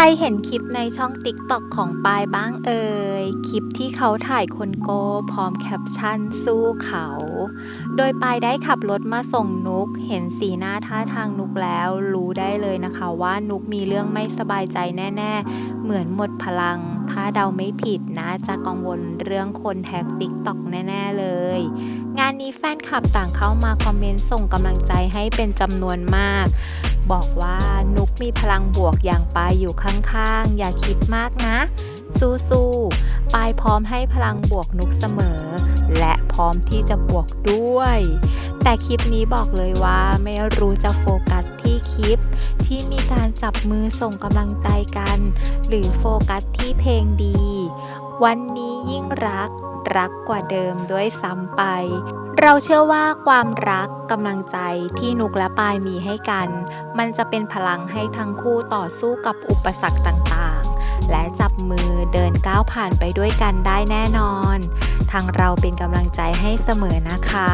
ครเห็นคลิปในช่องติ๊กต็อกของปายบ้างเอ่ย คลิปที่เขาถ่ายคนโกพร้อมแคปชั่นสู้เขา โดยปายได้ขับรถมาส่งนุก เห็นสีหน้าท่าทางนุกแล้ว รู้ได้เลยนะคะว่านุกมีเรื่องไม่สบายใจแน่ ๆ เหมือนหมดพลัง ถ้าเดาไม่ผิดนะจะกังวลเรื่องคนแท็กติ๊กต็อกแน่ ๆ เลย งานนี้แฟนคลับต่างเข้ามาคอมเมนต์ส่งกำลังใจให้เป็นจำนวนมาก บอกว่านุกมีพลังบวกอย่างปายอยู่ข้างๆ อย่าคิดมากนะ สู้ๆปายพร้อมให้พลังบวกนุกเสมอ และพร้อมที่จะบวกด้วย แต่คลิปนี้บอกเลยว่าไม่รู้จะโฟกัสที่คลิป ที่มีการจับมือส่งกำลังใจกัน หรือโฟกัสที่เพลงดี วันนี้ยิ่งรักรักกว่าเดิมด้วยซ้ำไป เราเชื่อว่าความรักกำลังใจที่นุกและปายมีให้กัน มันจะเป็นพลังให้ทั้งคู่ต่อสู้กับอุปสรรคต่างๆ และจับมือเดินก้าวผ่านไปด้วยกันได้แน่นอน ทางเราเป็นกำลังใจให้เสมอนะคะ